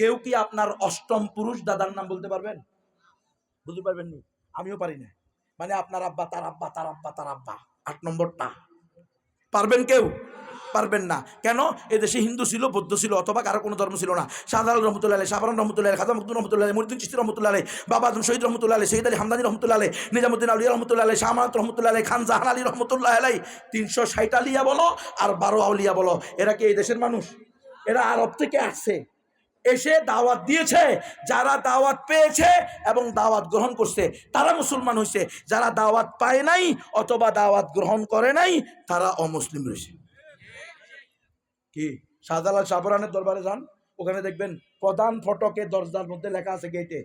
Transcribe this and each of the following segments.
কেউ কি আপনার অষ্টম পুরুষ দাদার নাম বলতে পারবেন? বুঝতে পারবেন নি আমিও পারি না মানে আপনার আব্বা, তার আব্বা তার আব্বা তার আব্বা। আট নম্বরটা। পারবেন কেউ? পারবেন না। কেন? এদেশে হিন্দু ছিল, বৌদ্ধ ছিল, অথবা কারও কোনো ধর্ম ছিল না। শাহজালাল রহমতুল্লাহ শাহরান রহমতুল্লাহ খাজা মকদুর রহমতুল্লাহ আলী মরিদুল চিস্তি রহমতুল্লাহ বাবা আজম শহীদ রহমতুল্লাহ শহীদ আলী হামদানি রহমতুল্লাহ নিজামুদ্দিন আলী রহমতুল্লাহ আলী শাহমানত রহমতুল্লাহ খান জাহান আলী রহমতুল্লাহ আলাই তিনশো ষাট আলিয়া বলো আর বারো আউলিয়া বলো। এরা কি এই দেশের মানুষ? এরা আরব থেকে আসছে। এসে দাওয়াত দিয়েছে, যারা দাওয়াত পেয়েছে এবং দাওয়াত গ্রহণ করছে, তারা মুসলমান হয়েছে। যারা দাওয়াত পায় নাই অথবা দাওয়াত গ্রহণ করে নাই, তারা অমুসলিম রয়েছে। কি? শাহজালাল শাহপরানের দরবারে যান। ওখানে দেখবেন প্রধান ফটকে দরজার মধ্যে লেখা আছে গেটে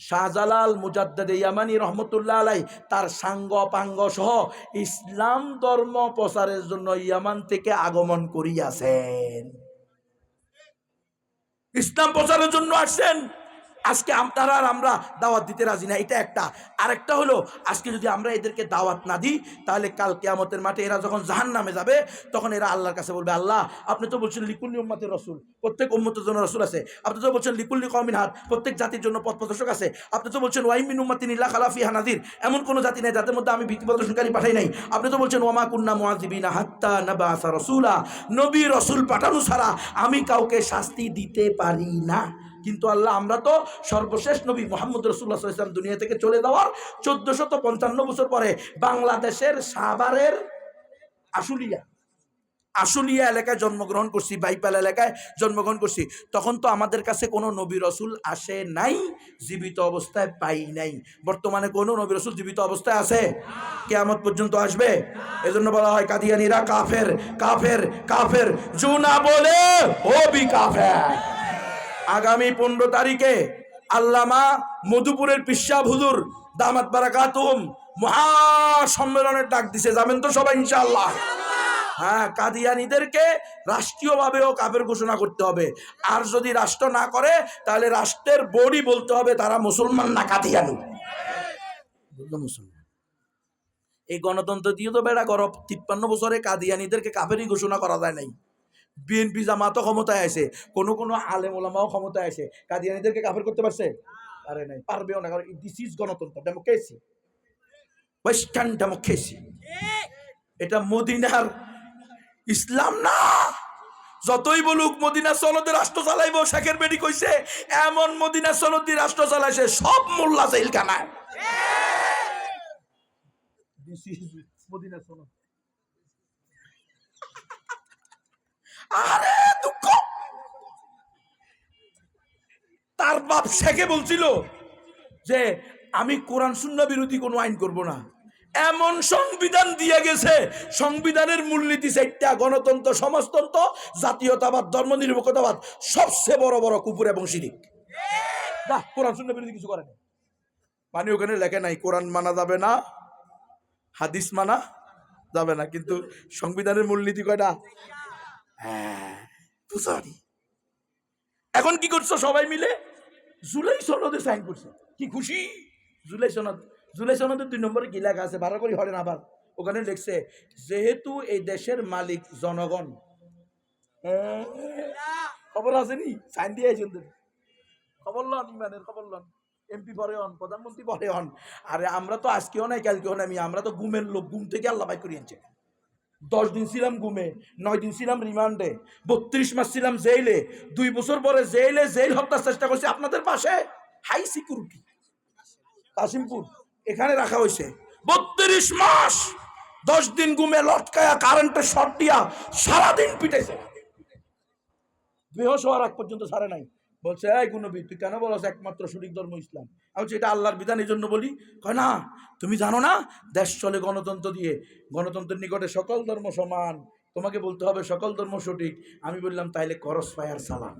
শাহজালাল মুজাদ্দেদ ইয়ামানি রহমতুল্লাহ আলাই তার সাঙ্গ পাঙ্গ সহ ইসলাম ধর্ম প্রচারের জন্য ইয়ামান থেকে আগমন করিয়াছেন। ইসলাম প্রচারের জন্য আসছেন? আজকে আপনারা আর আমরা দাওয়াত দিতে রাজি না, এটা একটা। আরেকটা হলো, আজকে যদি আমরা এদেরকে দাওয়াত না দিই, তাহলে কাল কেয়ামতের মাঠে এরা যখন জাহান নামে যাবে, তখন এরা আল্লাহর কাছে বলবে, আল্লাহ, আপনি তো বলছেন লিকুল্লি উম্মাতের রসুল, প্রত্যেক উম্মতের জন্য রসুল আছে। আপনি তো বলছেন লিকুল্লি কমিন হাত প্রত্যেক জাতির জন্য পথ প্রদর্শক আছে। আপনি তো বলছেন ওয়াইমিন উম্মাতিন ইল্লা খালাফি হানাদির এমন কোনো জাতি নেই যাদের মধ্যে আমি ভীতি প্রদর্শনকারী পাঠাই নাই। আপনি তো বলছেন ওমা কুন্না মুআজিবিনা হাত্তা নাবাসা রসুলা, নবী রসুল পাঠানো ছাড়া আমি কাউকে শাস্তি দিতে পারি না। কিন্তু আল্লাহ আমরা তো সর্বশেষ নবী মোহাম্মদ রসুল্লাহ ইসলাম দুনিয়া থেকে চলে যাওয়ার চোদ্দশত পঞ্চান্ন বছর পরে বাংলাদেশের সাভারের আশুলিয়া আশুলিয়া এলাকায় জন্মগ্রহণ করছি, বাইপাল এলাকায় জন্মগ্রহণ করছি। তখন তো আমাদের কাছে কোনো নবী রসুল আসে নাই, জীবিত অবস্থায় পাই নাই। বর্তমানে কোনো নবী রসুল জীবিত অবস্থায় আছে? কেয়ামত পর্যন্ত আসবে? এজন্য বলা হয় কাদিয়ানিরা কাফের কাফের কাফের। জুনা বলে, ও বি কাফের। আগামী পনেরো তারিখে আল্লামা মধুপুরের পিসাব হুজুর দামাত বারাকাতুম মহা সম্মেলনের ডাক দিছে। যাবেন তো সবাই, ইনশাআল্লাহ। হ্যাঁ কাদিয়ানিদেরকে রাষ্ট্রীয়ভাবেও কাফের ঘোষণা করতে হবে। আর যদি রাষ্ট্র না করে, তাহলে রাষ্ট্রের বডি বলতে হবে তারা মুসলমান না কাদিয়ানি। মুসলমান। এই গণতন্ত্র দিয়ে তো বেড়া গরব। তিপ্পান্ন বছরে কাদিয়ানিদেরকে কাফেরই ঘোষণা করা যায় নাই। বিএনপি জামাতও ক্ষমতায় আছে, কোনো কোনো আলেম ওলামাও ক্ষমতায় আছে। কাদিয়ানিদেরকে কাফের করতে পারছে? পারে নাই, পারবেও না, কারণ দিস ইজ গণতন্ত্র ডেমোক্রেসি ওয়েস্টার্ন ডেমোক্রেসি এটা মদিনার ইসলাম না। যতই বলুক, মদিনা সনদে রাষ্ট্র চালাইব, শেখের বেডি কইছে, এমন মদিনা দিয়ে রাষ্ট্র চালাইছে, সব মোল্লা জেল কানায় দিস ইজ মদিনা সনদ। আরে দুঃখ! তার বাপ শেখে বলছিল যে, আমি কোরআন শূন্য বিরোধী কোনো আইন করব না। এমন সংবিধান দিয়ে গেছে, সংবিধানের মূলনীতি চারটা গণতন্ত্র, সমাজতন্ত্র, জাতীয়তাবাদ, ধর্মনিরপেক্ষতাবাদ, সবচেয়ে বড় বড় কুকুর এবং শিরিক। কোরআন শূন্য বিরোধী কিছু করে না মানে ওখানে লেখে নাই, কোরআন মানা যাবে না, হাদিস মানা যাবে না। কিন্তু সংবিধানের মূলনীতি কয়টা? হ্যাঁ এখন কি করছ সবাই মিলে? জুলাই সনদে সাইন করছে। কি খুশি? জুলাই সনদ জুলাই সনদের দুই নম্বরে কি লেখা আছে? ভাড়া করি হরেন আবার। ওখানে লিখছে যেহেতু এই দেশের মালিক জনগণ। হ্যাঁ, খবর আছে নি সাইন দিয়ে আইছেন। খবর লন ইমানের খবর লন। এমপি পরে হন প্রধানমন্ত্রী পরে হন। আরে আমরা তো আজকেও নাই কালকেও নাই আমরা তো ঘুমের লোক ঘুম থেকে আল্লাহ বাই করিয়েছে। দশ দিন ছিলাম ঘুমে নয় দিন ছিলাম রিমান্ডে, বত্রিশ মাস ছিলাম জেইলে, দুই বছর পরে জেইলে জেল হত্যার চেষ্টা করছে আপনাদের পাশে। হাই সিকিউরিটি, কাশিমপুর, এখানে রাখা হয়েছে। বত্রিশ মাস, দশ দিন ঘুমে লটকায়া কারেন্টের শর্ট দিয়া সারাদিন পিটেছে হওয়ার আগ পর্যন্ত সারে নাই। বলছে এই গুণবী তুই কেন বলছ একমাত্র সঠিক ধর্ম ইসলাম? আমি এটা আল্লাহর বিধান এই জন্য বলি। কয় না তুমি জানো না দেশ চলে গণতন্ত্র দিয়ে গণতন্ত্রের নিকটে সকল ধর্ম সমান তোমাকে বলতে হবে সকল ধর্ম সঠিক। আমি বললাম তাইলে করস ফায়ার সালাম।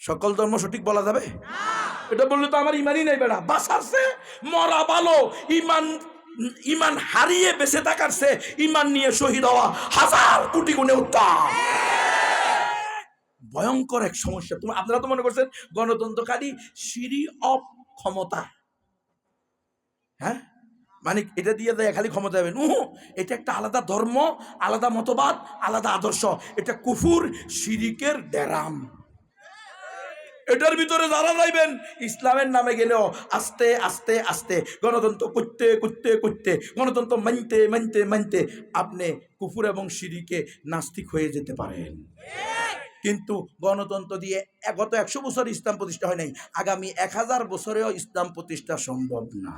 সকল ধর্ম সঠিক বলা যাবে? এটা বললে তো আমার ইমানই নাই বেড়া। বাসারছে মরা ভালো ইমান ইমান হারিয়ে বেঁচে থাকারছে ইমান নিয়ে শহীদ হওয়া হাজার কোটি গুণে উত্তম। ভয়ঙ্কর এক সমস্যা। তুমি, আপনারা তো মনে করছেন গণতন্ত্রকারী সিঁড়ি অফ ক্ষমতা। হ্যাঁ? মানে এটা দিয়ে দেয়, খালি ক্ষমতা যাবেন উ এটা একটা আলাদা ধর্ম, আলাদা মতবাদ, আলাদা আদর্শ। এটা কুফুর শিরিকের ডেরাম এটার ভিতরে যারা যাইবেন, ইসলামের নামে গেলেও আস্তে আস্তে আস্তে গণতন্ত্র করতে করতে করতে, গণতন্ত্র মানতে মানতে মানতে আপনি কুফুর এবং সিঁড়িকে নাস্তিক হয়ে যেতে পারেন। কিন্তু গণতন্ত্র দিয়ে গত একশো বছর ইসলাম প্রতিষ্ঠা হয় নাই। আগামী এক হাজার বছরেও ইসলাম প্রতিষ্ঠা সম্ভব না।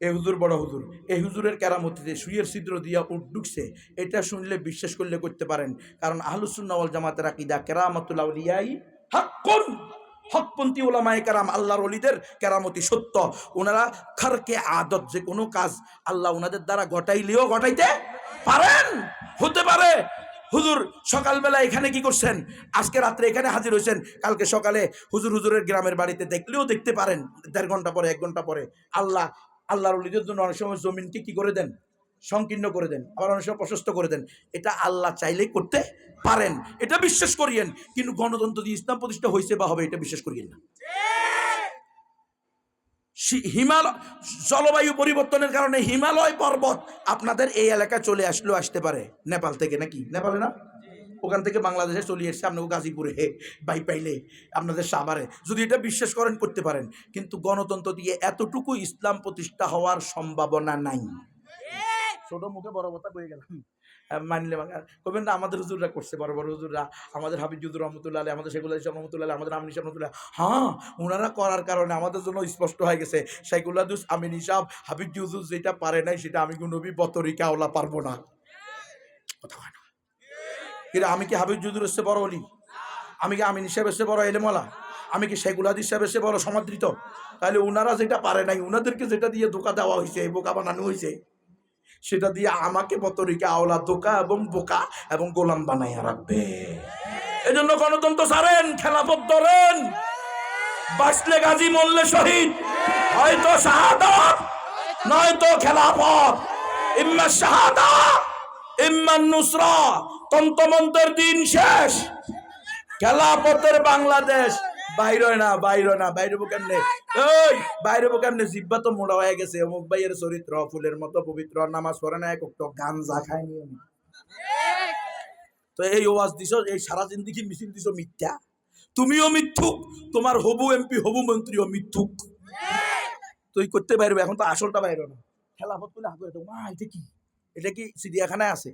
এ হুজুর, বড় হুজুর এই হুজুরের কেরামতিতে সুইয়ের ছিদ্র দিয়া উঠ ঢুকছে। এটা শুনলে বিশ্বাস করলে করতে পারেন। কারণ আহলুসুন্নাওয়াল জামাতের আকিদা কেরামতুল আউলিয়াই হাক্কুন। হকপন্থী ওলামায়ে কেরাম আল্লাহর অলিদের কেরামতি সত্য। ওনারা খারকে আদত যে কোনো কাজ আল্লাহ ওনাদের দ্বারা ঘটাইলেও ঘটাইতে পারেন। হতে পারে। হুজুর, সকালবেলা এখানে কি করছেন? আজকে রাত্রে এখানে হাজির হয়েছেন। কালকে সকালে হুজুর হুজুরের গ্রামের বাড়িতে দেখলেও দেখতে পারেন, দেড় ঘণ্টা পরে, এক ঘণ্টা পরে। আল্লাহ, আল্লাহর অলিদের জন্য অনেক সময় জমিনকে কি করে দেন? সংকীর্ণ করে দেন, আবার অনেক সময় প্রশস্ত করে দেন। এটা আল্লাহ চাইলেই করতে পারেন। এটা বিশ্বাস করিয়েন, কিন্তু গণতন্ত্র দিয়ে ইসলাম প্রতিষ্ঠা হয়েছে বা হবে, এটা বিশ্বাস করিয়েন না। হিমালয় জলবায়ু পরিবর্তনের কারণে হিমালয় পর্বত আপনাদের এই এলাকায় চলে আসলেও আসতে পারে। নেপাল থেকে নাকি? নেপালে না? ওখান থেকে বাংলাদেশে চলে এসছে আপনাকে গাজীপুরে হে বাই পাইলে আপনাদের সাভারে। যদি এটা বিশ্বাস করেন করতে পারেন। কিন্তু গণতন্ত্র দিয়ে এতটুকু ইসলাম প্রতিষ্ঠা হওয়ার সম্ভাবনা নাই। ছোট মুখে বড় কথা কয়ে গেলাম। মানলে। কবেন না, আমাদের হুজুররা করছে, বড় বড় হুজুররা। আমাদের হাবিব জুদুর রহমতুল্লাহ আলী আমাদের শেখুল ইসলাম রহমতুল্লাহ আমাদের আমিন রহমতুল্লাহ হ্যাঁ ওনারা করার কারণে আমাদের জন্য স্পষ্ট হয়ে গেছে শেখুল্লাদুস আমিন ইসাব হাবিব জুদুস যেটা পারে নাই সেটা আমি কোনো নবী বতরিকা ওলা পারব না। কথা হয় না। কিন্তু আমি কি হাবিব জুদুর এসে বড় অলি আমি কি আমিন সাহেব এসে বড় এলেমলা আমি কি হাদিস সাহেব এসে বড় সমাদৃত? তাহলে ওনারা যেটা পারে নাই ওনাদেরকে যেটা দিয়ে ধোকা দেওয়া হয়েছে বোকা বানানো হয়েছে সেটা দিয়ে আমাকে বতরিকে আওলা দোকা এবং বোকা এবং গোলাম বানাইয়া রাখবে। এজন্য গণতন্ত্র ছাড়েন, খেলাফত ধরেন। বাঁচলে গাজী, মরলে শহীদ। হয়তো শাহাদত, নয়তো খেলাফত। ইম্মা শাহাদা, ইম্মা নুসরা। তন্তমন্তের দিন শেষ। খেলাপথের বাংলাদেশ বাইরে না বাইরে না। বাইরে কেমনে? ওই বাইরে কেমনে? জিব্বা তো মোড়া হয়ে গেছে। অমুক ভাইয়ের চরিত্র, ফুলের মতো পবিত্র নামাজ পড়ে না, এক গাঞ্জা খায় নিয়ম তো এই ওয়াজ দিছ, এই সারা জিন্দিগি মিছিল দিছ মিথ্যা? তুমিও মিথ্যুক, তোমার হবু এমপি, হবু মন্ত্রীও মিথ্যুক। তুই করতে পারবে, এখন তো আসলটা বাইরে না। খেলাফত করলে হাতে তো মা, এটা কি? এটা কি চিড়িয়াখানায় আছে?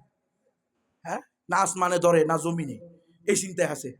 হ্যাঁ? না আসমানে ধরে, না জমিনে। এই চিন্তায় আছে।